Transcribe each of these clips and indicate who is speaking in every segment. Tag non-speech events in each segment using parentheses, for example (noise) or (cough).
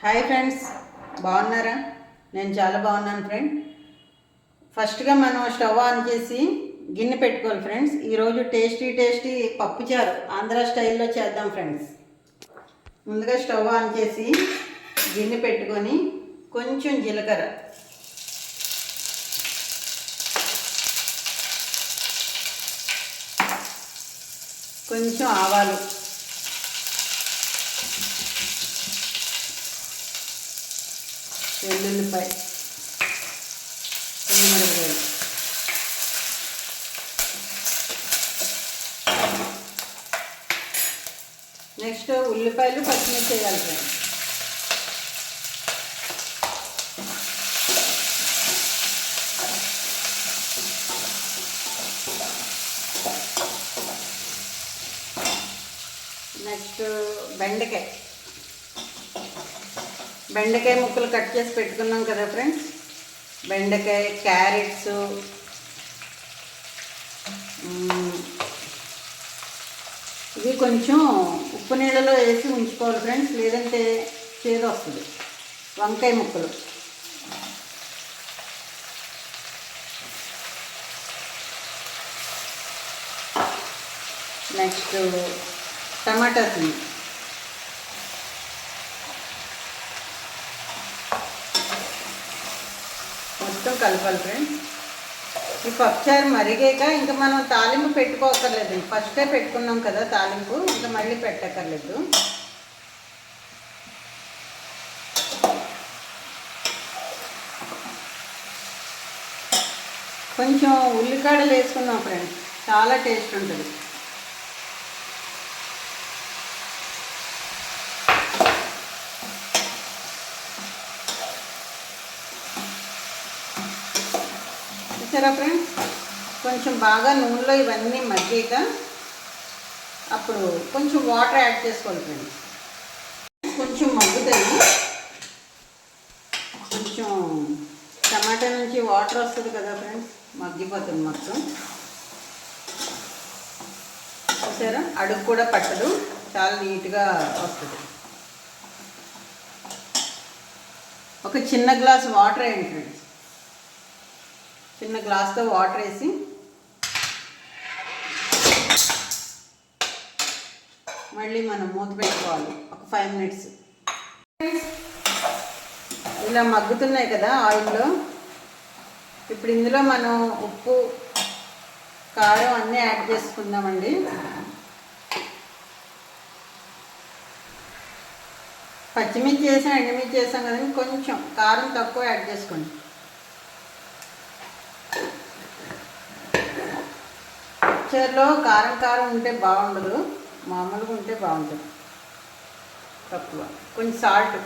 Speaker 1: Hi friends బాగున్నారా? నేను చాలా బాగున్నాను ఫ్రెండ్. ఫస్ట్గా మనం స్టవ్ ఆన్ చేసి గిన్నె పెట్టుకోవాలి ఫ్రెండ్స్. ఈరోజు టేస్టీ టేస్టీ పప్పుచారు ఆంధ్ర స్టైల్లో చేద్దాం ఫ్రెండ్స్. ముందుగా స్టవ్ ఆన్ చేసి గిన్నె పెట్టుకొని కొంచెం జీలకర్ర. కొంచెం ఆవాలు. వెల్లుల్లిపాయ. ఎండుమిరపకాయలు నెక్స్ట్ ఉల్లిపాయలు పచ్చిమిర్చి వేయాలి నెక్స్ట్ బెండకాయ. బెండకాయ ముక్కలు కట్ చేసి పెట్టుకున్నాం కదా ఫ్రెండ్స్. బెండకాయ క్యారెట్స్ ఇది ఇవి కొంచెం ఉప్పు నీళ్ళలో వేసి ఉంచుకోవాలి ఫ్రెండ్స్ లేదంటే చేదు వస్తుంది. వంకాయ ముక్కలు. నెక్స్ట్ టమాటాస్ ఉంది కలపాలి ఫ్రెండ్స్ ఈ పప్పుచారు మరిగాక ఇంకా మనం తాలింపు పెట్టుకోకర్లేదు. ఫస్టే పెట్టుకున్నాం కదా తాలింపు ఇంకా మళ్ళీ పెట్టక్కర్లేదు కొంచెం ఉల్లికాడలు వేసుకున్నాం ఫ్రెండ్స్ చాలా టేస్ట్ ఉంటుంది. చూసారా ఫ్రెండ్స్ కొంచెం బాగా నూనెలో ఇవన్నీ మగ్గాక అప్పుడు కొంచెం వాటర్ యాడ్ చేసుకోవాలి ఫ్రెండ్స్ కొంచెం మగ్గుతాయి. కొంచెం టమాటా నుంచి వాటర్ వస్తుంది కదా ఫ్రెండ్స్ మగ్గిపోతుంది మొత్తం. చూసారా? అడుగు కూడా పట్టదు. చాలా నీట్గా వస్తుంది. ఒక చిన్న గ్లాస్ వాటర్ వేయండి ఫ్రెండ్స్ చిన్న గ్లాస్తో వాటర్ వేసి మళ్ళీ మనం మూత పెట్టుకోవాలి. ఒక ఫైవ్ మినిట్స్. ఇలా మగ్గుతున్నాయి కదా ఆయిల్లో. ఇప్పుడు ఇందులో మనం ఉప్పు కారం అన్నీ యాడ్ చేసుకుందామండి. పచ్చిమిర్చి చేసాం ఎండుమిర్చి చేసాం కదండి కొంచెం కారం తక్కువ యాడ్ చేసుకోండి. మిక్చర్లో కారం కారం ఉంటే బాగుండదు మామూలుగా ఉంటే బాగుంటుంది తక్కువ. కొంచెం సాల్ట్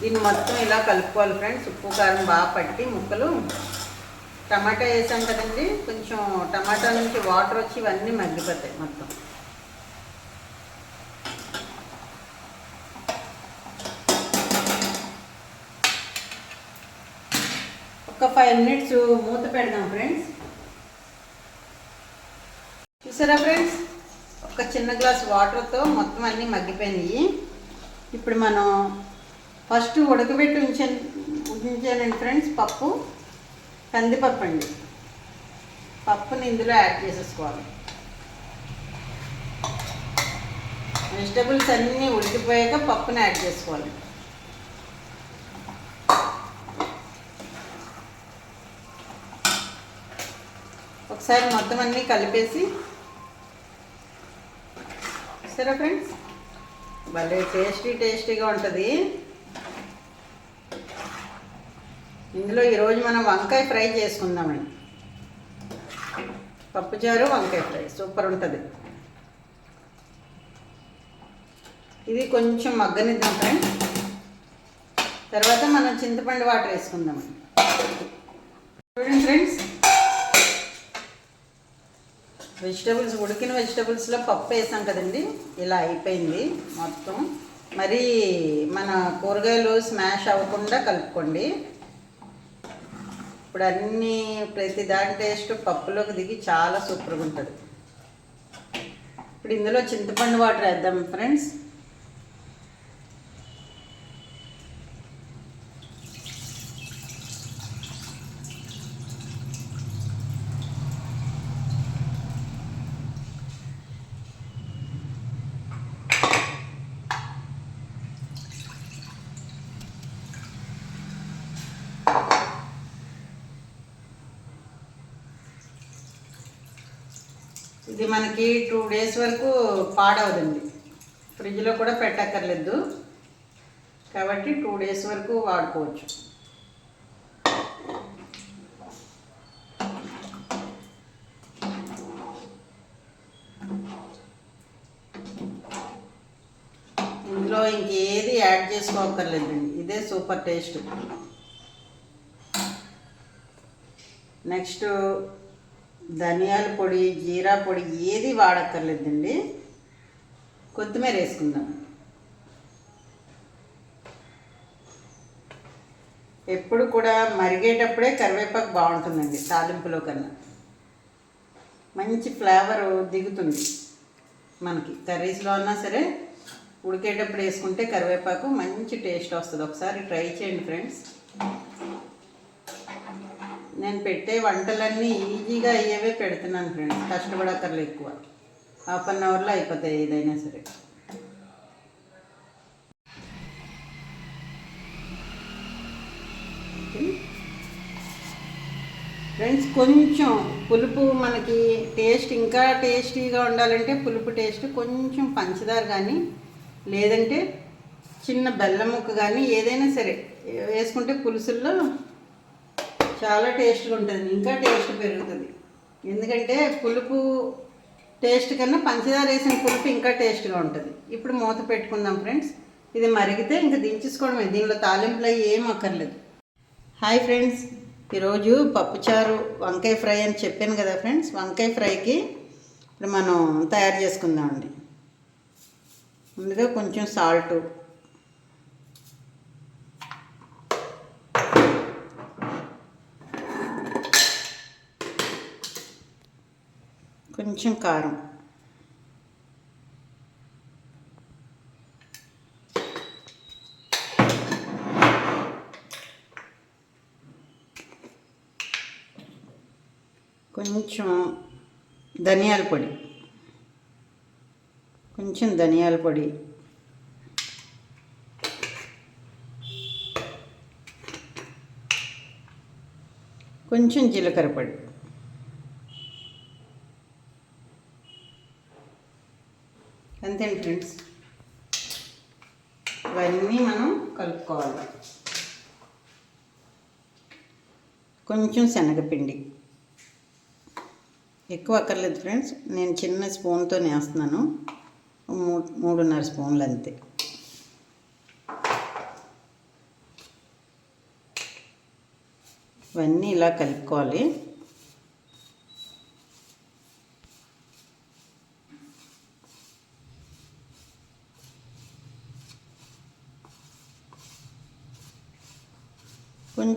Speaker 1: దీన్ని మొత్తం ఇలా కలుపుకోవాలి ఫ్రెండ్స్. ఉప్పు కారం బాగా పట్టి ముక్కలు. టమాటా వేసాం కదండి కొంచెం టమాటా నుంచి వాటర్ వచ్చి ఇవన్నీ మగ్గిపోతాయి మొత్తం. ఫైవ్ మినిట్స్ మూత పెడదాం ఫ్రెండ్స్ చూసారా ఫ్రెండ్స్ ఒక చిన్న గ్లాస్ వాటర్తో మొత్తం అన్నీ మగ్గిపోయినాయి. ఇప్పుడు మనం ఫస్ట్ ఉడకబెట్టి ఉంచాను ఉంచానండి ఫ్రెండ్స్ పప్పు. కందిపప్పు అండి. పప్పుని ఇందులో యాడ్ చేసేసుకోవాలి. వెజిటబుల్స్ అన్నీ ఉడికిపోయాక పప్పుని యాడ్ చేసుకోవాలి. ఒకసారి మొత్తం అన్నీ కలిపేసి. సరే ఫ్రెండ్స్? భలే టేస్టీ టేస్టీగా ఉంటుంది. ఇందులో ఈరోజు మనం వంకాయ ఫ్రై చేసుకుందామండి. పప్పుచారు వంకాయ ఫ్రై. సూపర్ ఉంటుంది. ఇది కొంచెం మగ్గనిద్దాం ఫ్రెండ్స్. తర్వాత మనం చింతపండు వాటర్ వేసుకుందామండి. చూడండి ఫ్రెండ్స్. వెజిటబుల్స్ ఉడికిన వెజిటబుల్స్లో పప్పు వేసాం కదండి. ఇలా అయిపోయింది మొత్తం. మరి మన కూరగాయలు స్మాష్ అవ్వకుండా కలుపుకోండి. ఇప్పుడు అన్నీ ప్రతి దాని టేస్ట్ పప్పులోకి దిగి చాలా సూపర్గా ఉంటుంది. ఇప్పుడు ఇందులో చింతపండు వాటర్ వేద్దాం ఫ్రెండ్స్ ఇది మనకి టూ డేస్ వరకు పాడవదండి. ఫ్రిడ్జ్లో కూడా పెట్టక్కర్లేదు. కాబట్టి టూ డేస్ వరకు వాడుకోవచ్చు. ఇందులో ఇంకేది యాడ్ చేసుకోక్కర్లేదండి. ఇదే సూపర్ టేస్ట్. నెక్స్ట్ ధనియాల పొడి జీరా పొడి ఏది వాడక్కర్లేదండి. కొత్తిమీర వేసుకుందాం. ఎప్పుడు కూడా మరిగేటప్పుడే కరివేపాకు బాగుంటుందండి తాలింపులో కన్నా. మంచి ఫ్లేవర్ దిగుతుంది మనకి. కర్రీస్లో అన్నా సరే ఉడికేటప్పుడు వేసుకుంటే కరివేపాకు మంచి టేస్ట్ వస్తుంది. ఒకసారి ట్రై చేయండి ఫ్రెండ్స్. నేను పెట్టే వంటలన్నీ ఈజీగా అయ్యేవే పెడుతున్నాను ఫ్రెండ్స్. కష్టపడక్కర్లు ఎక్కువ. హాఫ్ అన్ అవర్లో అయిపోతాయి ఏదైనా సరే. ఫ్రెండ్స్ కొంచెం పులుపు మనకి టేస్ట్ ఇంకా టేస్టీగా ఉండాలంటే పులుపు టేస్ట్ కొంచెం పంచదార కానీ లేదంటే చిన్న బెల్లం ముక్క కానీ ఏదైనా సరే. వేసుకుంటే పులుసుల్లో చాలా టేస్ట్గా ఉంటుంది. ఇంకా టేస్ట్ పెరుగుతుంది. ఎందుకంటే పులుపు టేస్ట్ కన్నా పంచదార వేసిన పులుపు ఇంకా టేస్ట్గా ఉంటుంది. ఇప్పుడు మూత పెట్టుకుందాం ఫ్రెండ్స్. ఇది మరిగితే ఇంకా దించేసుకోవడమే. దీనిలో తాలింపులో ఏం అక్కర్లేదు. Hi friends. ఈరోజు పప్పుచారు వంకాయ ఫ్రై అని చెప్పాను కదా ఫ్రెండ్స్. వంకాయ ఫ్రైకి ఇప్పుడు మనం తయారు చేసుకుందామండి. ముందుగా కొంచెం సాల్టు కొంచెం కారం కొంచెం ధనియాల పొడి. కొంచెం ధనియాల పొడి. కొంచెం జీలకర్ర పొడి. అంతే ఫ్రెండ్స్ ఇవన్నీ మనం కలుపుకోవాలి. కొంచెం శనగపిండి. ఎక్కువ అక్కర్లేదు ఫ్రెండ్స్. నేను చిన్న స్పూన్తో వేస్తున్నాను మూ- మూడున్నర స్పూన్లు అంతే. ఇవన్నీ ఇలా కలుపుకోవాలి.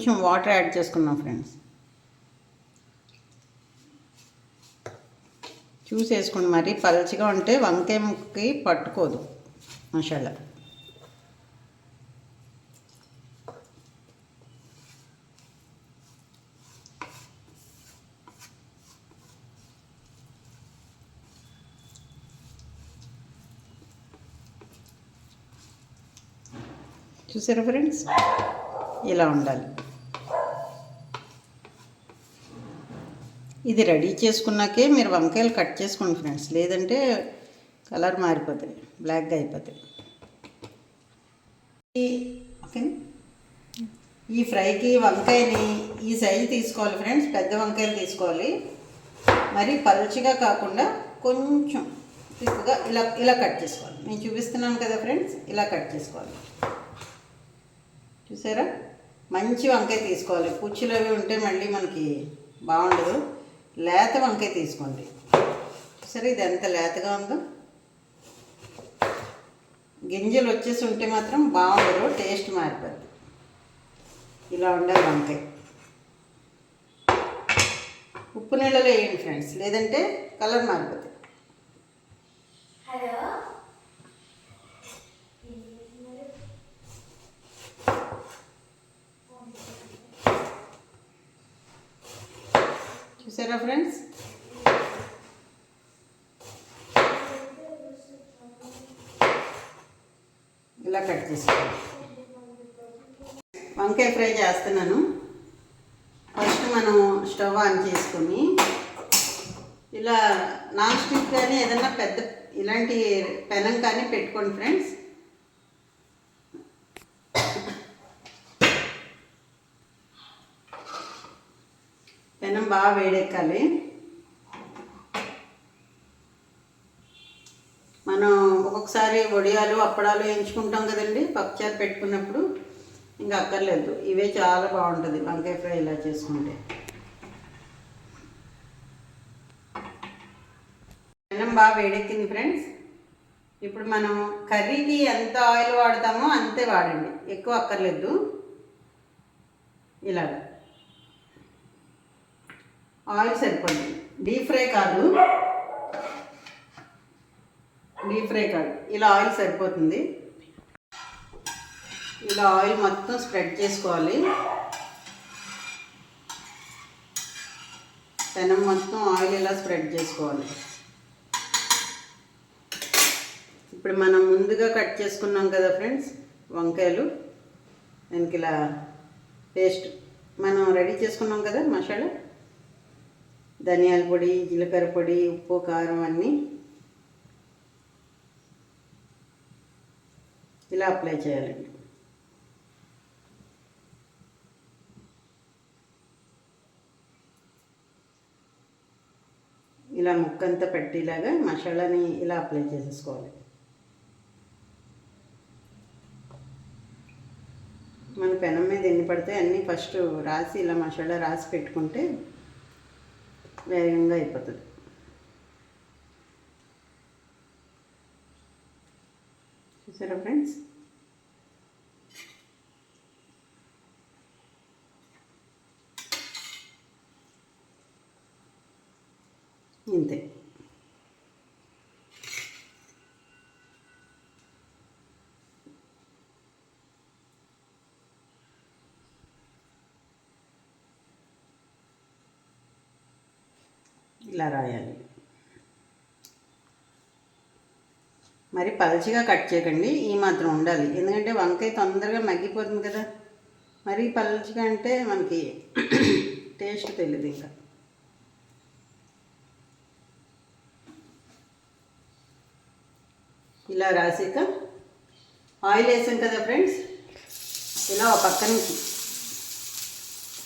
Speaker 1: కొంచెం వాటర్ యాడ్ చేసుకున్నాం ఫ్రెండ్స్. చూసి వేసుకోండి మరి పలచిగా ఉంటే వంకాయ ముక్కకి పట్టుకోదు మసాలా. చూసారా ఫ్రెండ్స్? ఇలా ఉండాలి. ఇది రెడీ చేసుకున్నాకే మీరు వంకాయలు కట్ చేసుకోండి ఫ్రెండ్స్. లేదంటే కలర్ మారిపోతాయి. బ్లాక్గా అయిపోతాయి. ఈ- ఓకే. ఈ ఫ్రైకి వంకాయని ఈ సైజు తీసుకోవాలి ఫ్రెండ్స్. పెద్ద వంకాయలు తీసుకోవాలి. మరి పలుచగా కాకుండా కొంచెం తిప్పుగా ఇలా ఇలా కట్ చేసుకోవాలి. నేను చూపిస్తున్నాను కదా ఫ్రెండ్స్. ఇలా కట్ చేసుకోవాలి. చూసారా? మంచి వంకాయ తీసుకోవాలి. పుచ్చులు అవి ఉంటే మళ్ళీ మనకి బాగుండదు. లేత వంకాయ తీసుకోండి. సరే ఇది ఎంత లేతగా ఉందో. గింజలు వచ్చేసి ఉంటే మాత్రం బాగుండదు టేస్ట్ మారిపోద్ది. ఇలా ఉండాలి వంకాయ. ఉప్పు నీళ్ళలో వేయండి ఫ్రెండ్స్ లేదంటే కలర్ మారిపోతుంది కదా ఫ్రెండ్స్? ఇలా కట్ చేసుకోండి వంకాయ ఫ్రై చేస్తున్నాను. ఫస్ట్ మనం స్టవ్ ఆన్ చేసుకొని ఇలా నాన్ స్టిక్ కానీ ఏదైనా పెద్ద ఇలాంటి పెనం కానీ పెట్టుకోండి ఫ్రెండ్స్ పెనం బాగా వేడెక్కాలి. మనం ఒక్కొక్కసారి వడియాలు అప్పడాలు వేయించుకుంటాం కదండి పప్పుచారు పెట్టుకున్నప్పుడు. ఇంకా అక్కర్లేదు ఇవే చాలా బాగుంటుంది వంకాయ ఫ్రై ఇలా చేసుకుంటే. అన్నం బాగా వేడెక్కింది ఫ్రెండ్స్. ఇప్పుడు మనం కర్రీకి ఎంత ఆయిల్ వాడతామో అంతే వాడండి ఎక్కువ అక్కర్లేదు. ఇలాగా. ఆయిల్ సరిపోతుంది డీప్ ఫ్రై కాదు. డీప్ ఫ్రై కాదు. ఇలా ఆయిల్ సరిపోతుంది. ఇలా ఆయిల్ మొత్తం స్ప్రెడ్ చేసుకోవాలి. పెనం మొత్తం ఆయిల్ ఇలా స్ప్రెడ్ చేసుకోవాలి. ఇప్పుడు మనం ముందుగా కట్ చేసుకున్నాం కదా ఫ్రెండ్స్ వంకాయలు. దానికి ఇలా పేస్ట్ మనం రెడీ చేసుకున్నాం కదా మసాలా. ధనియాల పొడి జీలకర్ర పొడి ఉప్పు కారం అన్నీ ఇలా అప్లై చేయాలండి. ఇలా ముక్కంతా పెట్టేలాగా మసాలాని ఇలా అప్లై చేసేసుకోవాలి. మన పెనం మీద ఎన్ని పడితే అన్నీ ఫస్ట్ రాసి ఇలా మసాలా రాసి పెట్టుకుంటే వేగంగా అయిపోతుంది. చూసారా ఫ్రెండ్స్? ఇంతే. ఇలా రాయాలి. మరి పలచగా కట్ చేయకండి ఈ మాత్రం ఉండాలి. ఎందుకంటే వంకాయ తొందరగా మగ్గిపోతుంది కదా. మరి పలచగా అంటే మనకి (clears throat) టేస్ట్ తెలియదు ఇంకా. ఇలా రాసాక ఆయిల్ వేసాం కదా ఫ్రెండ్స్. ఇలా ఒక పక్క నుంచి.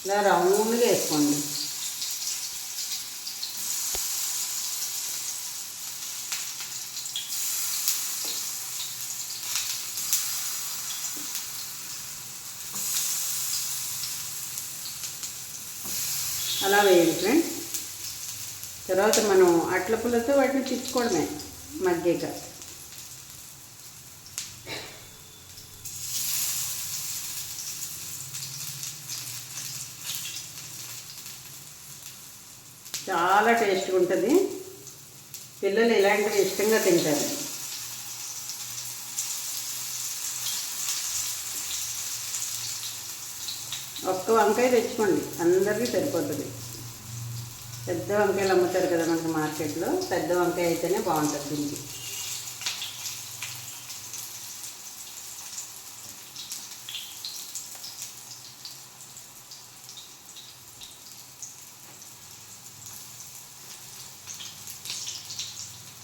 Speaker 1: ఇలా రౌండ్గా వేసుకోండి. అలా వేయండి ఫ్రెండ్స్. తర్వాత మనం అట్ల పుల్లతో వాటిని తిప్పుకోవడమే మగ్గాక చాలా టేస్ట్గా ఉంటుంది పిల్లలు ఇలాంటివి ఇష్టంగా తింటారు ఒక్క వంకాయ తెచ్చుకోండి. అందరికీ సరిపోతుంది. పెద్ద వంకాయలు అమ్ముతారు కదా మనకి మార్కెట్లో. పెద్ద వంకాయ అయితేనే బాగుంటుంది దీనికి.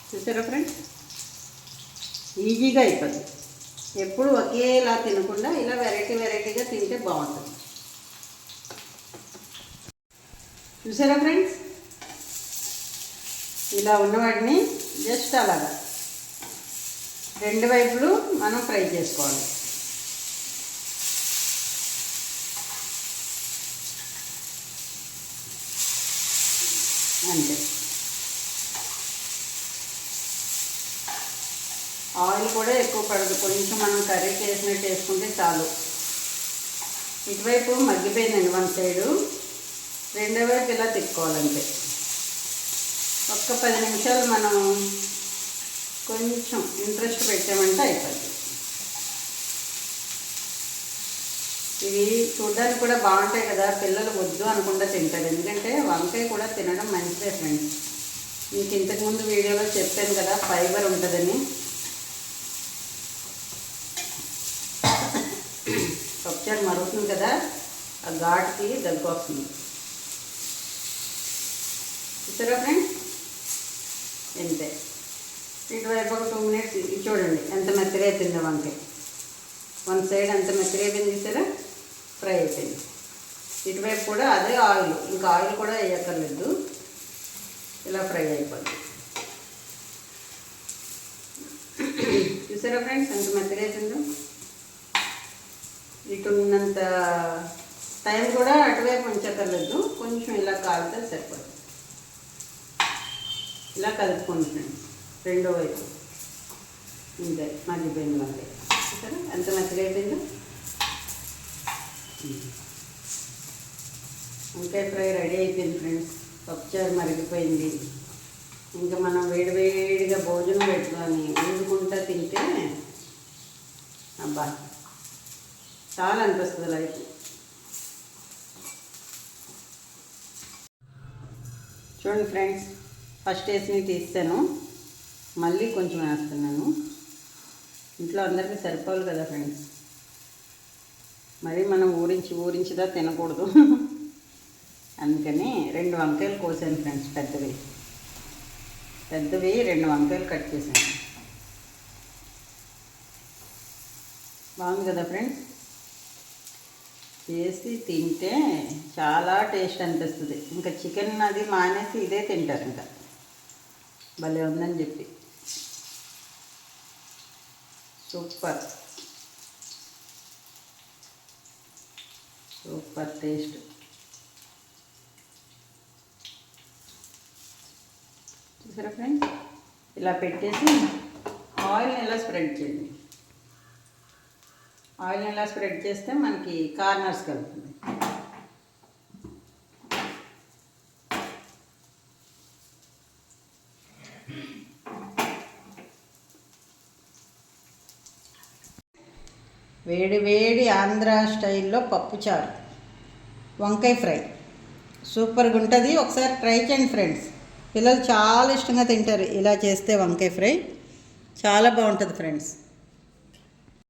Speaker 1: చూసారా ఫ్రెండ్స్? ఈజీగా అయిపోతుంది ఎప్పుడు ఒకేలా తినకుండా ఇలా వెరైటీ వెరైటీగా తింటే బాగుంటుంది. చూసారా ఫ్రెండ్స్? ఇలా ఉన్నవాటిని జస్ట్ అలాగా రెండు వైపులు మనం ఫ్రై చేసుకోవాలి. అంతే. ఆయిల్ కూడా ఎక్కువ పడదు. కొంచెం మనం కర్రీకి వేసినట్టు వేసుకుంటే చాలు. ఇటువైపు మగ్గిపోయిందండి వన్ సైడు. రెండో వైపు ఇలా తిక్కోవాలంటే ఒక్క పది నిమిషాలు మనం కొంచెం ఇంట్రెస్ట్ పెట్టామంటే అయిపోద్ది. ఇవి చూడడానికి కూడా బాగుంటాయి కదా పిల్లలు వద్దు అనుకుండా తింటారు. ఎందుకంటే వంకాయ కూడా తినడం మంచిదే ఫ్రెండ్స్ మీకు ఇంతకుముందు వీడియోలో చెప్పాను కదా ఫైబర్ ఉంటుందని. పప్పుచారు (coughs) మరుగుతుంది కదా ఆ ఘాటుకి దగ్గు వస్తుంది. చూసారా ఫ్రెండ్స్ అంతే ఇటువైపు ఒక టూ మినిట్స్ చూడండి ఎంత మెత్తగా అయిపోయిందో వంకాయ వన్ సైడ్ ఎంత మెత్తగా అయిపోయింది చూసారా? ఫ్రై అయిపోయింది. ఇటువైపు కూడా అదే ఆయిల్ ఇంకా ఆయిల్ కూడా వేయక్కర్లేదు. ఇలా ఫ్రై అయిపోద్ది. చూసారా ఫ్రెండ్స్ ఎంత మెత్తగా అయిపోయిందో? ఇటున్నంత టైం కూడా అటువైపు ఉంచక్కర్లేదు. కొంచెం ఇలా కాలితే సరిపోతుంది ఇలా కలుపుకుంటున్నాను ఫ్రెండ్స్. రెండో వైపు. ఇంతే మగ్గిపోయింది మళ్ళీ. చూసారా? ఎంత మెత్తగా అయిపోయిందో? వంకాయ ఫ్రై రెడీ అయిపోయింది ఫ్రెండ్స్. పప్పుచారు మరిగిపోయింది. ఇంకా మనం వేడివేడిగా భోజనం పెట్టుకొని ఊరుకుంటా తింటే అబ్బా చాలా అనిపిస్తుంది లైఫ్. చూడండి ఫ్రెండ్స్. ఫస్ట్ వేసినవి తీస్తాను. మళ్ళీ కొంచెం వేస్తున్నాను. ఇంట్లో అందరికీ సరిపోవాలి కదా ఫ్రెండ్స్? మరి మనం ఊరించి ఊరించిదా తినకూడదు. అందుకని రెండు వంకాయలు కోసాను ఫ్రెండ్స్ పెద్దవి. పెద్దవి రెండు వంకాయలు కట్ చేశాను. బాగుంది కదా ఫ్రెండ్స్? చేసి తింటే చాలా టేస్ట్ అనిపిస్తుంది. ఇంకా చికెన్ అది మానేసి ఇదే తింటారు ఇంకా. భలే ఉందని చెప్పి. సూపర్. Super taste. చూసారా ఫ్రెండ్స్? ఇలా పెట్టేసి ఆయిల్ని ఇలా స్ప్రెడ్ చేయండి ఆయిల్ ఇలా స్ప్రెడ్ చేస్తే మనకి కార్నర్స్ కలుగుతుంది వేడి వేడి ఆంధ్ర స్టైల్లో పప్పుచారు వంకాయ ఫ్రై. సూపర్గా ఉంటుంది ఒకసారి ట్రై చేయండి ఫ్రెండ్స్. పిల్లలు చాలా ఇష్టంగా తింటారు. ఇలా చేస్తే వంకాయ ఫ్రై. చాలా బాగుంటుంది ఫ్రెండ్స్.